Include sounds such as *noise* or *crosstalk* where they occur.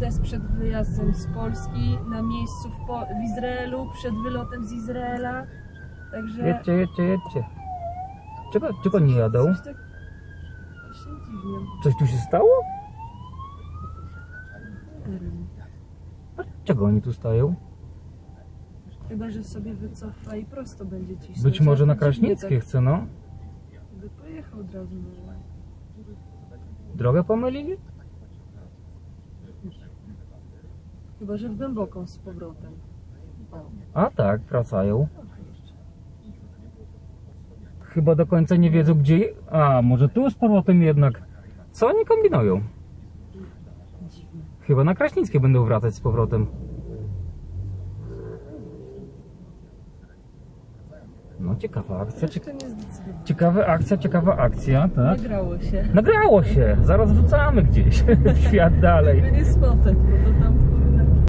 test przed wyjazdem z Polski, na miejscu w, po- w Izraelu, przed wylotem z Izraela. Także... Jedźcie, jedźcie, jedźcie. Czego, czego nie jadą? Coś tak... Właśnie dziwnie. Coś tu się stało? Nie wiem. A czego oni tu stają? Chyba, że sobie wycofa i prosto będzie cisnąć. Być może na Kraśnickie chce, no. Tak, by pojechał od razu. no. Drogę pomylili? Chyba, że w głęboką z powrotem. A tak, wracają. Chyba do końca nie wiedzą gdzie... A, może tu z powrotem jednak. Co oni kombinują? Chyba na Kraśnickie będą wracać z powrotem. No ciekawa akcja, cieka... Ciekawa akcja, ciekawa akcja, tak? Nagrało się. Nagrało się, zaraz wrzucamy gdzieś *laughs* w świat dalej. Żeby nie to